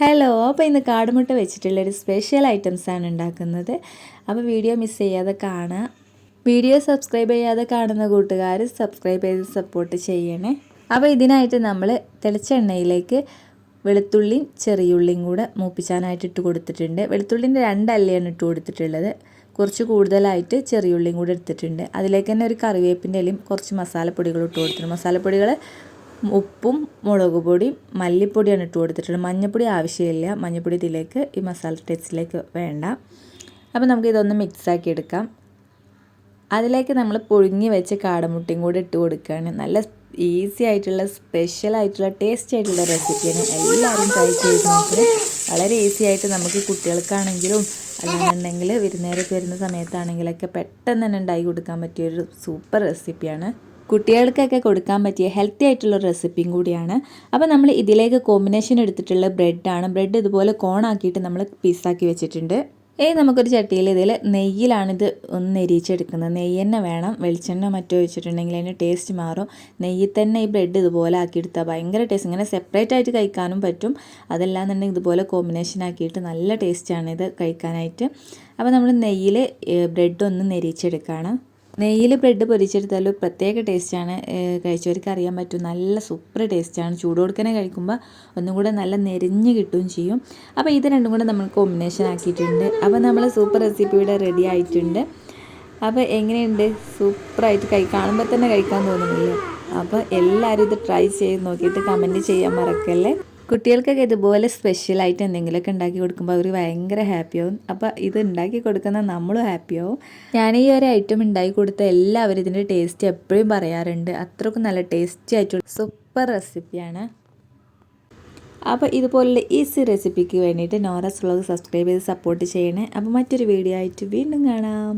Hello അപ്പോൾ ഇന്ന് കാടുമുട്ട വെച്ചിട്ടുള്ളൊരു special ഐറ്റംസാണ് ഉണ്ടാക്കുന്നത്. അപ്പോൾ വീഡിയോ മിസ് ചെയ്യാതെ കാണുക. വീഡിയോ സബ്സ്ക്രൈബ് ചെയ്യാതെ കാണുന്ന കൂട്ടുകാർ സബ്സ്ക്രൈബ് ചെയ്ത് സപ്പോർട്ട് ചെയ്യണേ. അപ്പോൾ ഇതിനായിട്ട് നമ്മൾ തിളച്ച എണ്ണയിലേക്ക് വെളുത്തുള്ളിയും ചെറിയുള്ളിയും കൂടെ മൂപ്പിച്ചാനായിട്ട് ഇട്ട് കൊടുത്തിട്ടുണ്ട്. വെളുത്തുള്ളിന്റെ രണ്ടല്ലിയാണ് ഇട്ട് കൊടുത്തിട്ടുള്ളത്. കുറച്ച് കൂടുതലായിട്ട് ചെറിയുള്ളിയും കൂടെ എടുത്തിട്ടുണ്ട്. അതിലേക്ക് തന്നെ ഒരു കറിവേപ്പിന്റെ ഇലയും കുറച്ച് മസാലപ്പൊടികൾ ഇട്ട് കൊടുത്തിട്ടുണ്ട്. മസാലപ്പൊടികൾ ഉപ്പും മുളക് പൊടിയും മല്ലിപ്പൊടിയാണ് ഇട്ട് കൊടുത്തിട്ടുള്ളത്. മഞ്ഞൾപ്പൊടി ആവശ്യമില്ല. മഞ്ഞൾപ്പൊടി ഇതിലേക്ക് ഈ മസാല ടേസ്റ്റിലേക്ക് വേണ്ട. അപ്പോൾ നമുക്ക് ഇതൊന്ന് മിക്സാക്കി എടുക്കാം. അതിലേക്ക് നമ്മൾ പുഴുങ്ങി വെച്ച് കാടമുട്ടിയും കൂടി ഇട്ട് കൊടുക്കുകയാണ്. നല്ല ഈസി ആയിട്ടുള്ള സ്പെഷ്യൽ ആയിട്ടുള്ള ടേസ്റ്റി ആയിട്ടുള്ള റെസിപ്പിയാണ് എല്ലാവരും ട്രൈ ചെയ്ത് നോക്കുക വളരെ ഈസി ആയിട്ട് നമുക്ക് കുട്ടികൾക്കാണെങ്കിലും അല്ലാന്നുണ്ടെങ്കിൽ വിരുന്നേരൊക്കെ വരുന്ന സമയത്താണെങ്കിലൊക്കെ പെട്ടെന്ന് തന്നെ ഉണ്ടാക്കി കൊടുക്കാൻ പറ്റിയൊരു സൂപ്പർ റെസിപ്പിയാണ് കുട്ടികൾക്കൊക്കെ കൊടുക്കാൻ പറ്റിയ ഹെൽത്തി ആയിട്ടുള്ള റെസിപ്പിയും കൂടിയാണ്. അപ്പോൾ നമ്മൾ ഇതിലേക്ക് കോമ്പിനേഷൻ എടുത്തിട്ടുള്ള ബ്രെഡാണ് ബ്രെഡ് ഇതുപോലെ കോണാക്കിയിട്ട് നമ്മൾ പീസാക്കി വെച്ചിട്ടുണ്ട്. ഏ നമുക്കൊരു ചട്ടിയിൽ ഇതിൽ നെയ്യിലാണിത് ഒന്ന് നെരിച്ചെടുക്കുന്നത് നെയ്യ് തന്നെ വേണം. വെളിച്ചെണ്ണ മറ്റോ വെച്ചിട്ടുണ്ടെങ്കിൽ അതിന്റെ ടേസ്റ്റ് മാറും. നെയ്യിൽ തന്നെ ഈ ബ്രെഡ് ഇതുപോലെ ആക്കിയെടുത്താൽ ഭയങ്കര ടേസ്റ്റ് ഇങ്ങനെ സെപ്പറേറ്റ് ആയിട്ട് കഴിക്കാനും പറ്റും. അതല്ലാന്നുണ്ടെങ്കിൽ ഇതുപോലെ കോമ്പിനേഷൻ ആക്കിയിട്ട് നല്ല ടേസ്റ്റാണ് ഇത് കഴിക്കാനായിട്ട്. അപ്പോൾ നമ്മൾ നെയ്യിൽ ബ്രെഡ് ഒന്ന് നെരിച്ചെടുക്കുകയാണ് നെയ്യിൽ ബ്രെഡ് പൊരിച്ചെടുത്താൽ പ്രത്യേക ടേസ്റ്റാണ്. കഴിച്ചവർക്ക് അറിയാൻ പറ്റും. നല്ല സൂപ്പർ ടേസ്റ്റാണ്. ചൂട് കൊടുക്കനെ കഴിക്കുമ്പോൾ ഒന്നും കൂടെ നല്ല നെരിഞ്ഞ് കിട്ടുകയും ചെയ്യും. അപ്പോൾ ഇത് രണ്ടും കൂടെ നമ്മൾ കോമ്പിനേഷൻ ആക്കിയിട്ടുണ്ട്. അപ്പോൾ നമ്മൾ സൂപ്പർ റെസിപ്പി ഇവിടെ റെഡി ആയിട്ടുണ്ട്. അപ്പോൾ എങ്ങനെയുണ്ട്? സൂപ്പറായിട്ട് കൈ കാണുമ്പോൾ തന്നെ കഴിക്കാൻ തോന്നുന്നില്ലേ? അപ്പോൾ എല്ലാവരും ഇത് ട്രൈ ചെയ്ത് നോക്കിയിട്ട് കമന്റ് ചെയ്യാൻ മറക്കല്ലേ? കുട്ടികൾക്കൊക്കെ ഇതുപോലെ സ്പെഷ്യലായിട്ട് എന്തെങ്കിലുമൊക്കെ ഉണ്ടാക്കി കൊടുക്കുമ്പോൾ അവർ ഭയങ്കര ഹാപ്പിയാവും അപ്പോൾ ഇത് ഉണ്ടാക്കി കൊടുക്കുന്ന നമ്മളും ഹാപ്പിയാവും ഞാൻ ഈ ഒരു ഐറ്റം ഉണ്ടാക്കി കൊടുത്ത എല്ലാവരും ഇതിന്റെ ടേസ്റ്റ് എപ്പോഴും പറയാറുണ്ട്. അത്രക്കും നല്ല ടേസ്റ്റി ആയിട്ടുള്ള സൂപ്പർ റെസിപ്പിയാണ് അപ്പോൾ ഇതുപോലുള്ള ഈസി റെസിപ്പിക്ക് വേണ്ടിയിട്ട് നോറസ് വ്ളോഗ് സബ്സ്ക്രൈബ് ചെയ്ത് സപ്പോർട്ട് ചെയ്യണേ. അപ്പോൾ മറ്റൊരു വീഡിയോ ആയിട്ട് വീണ്ടും കാണാം.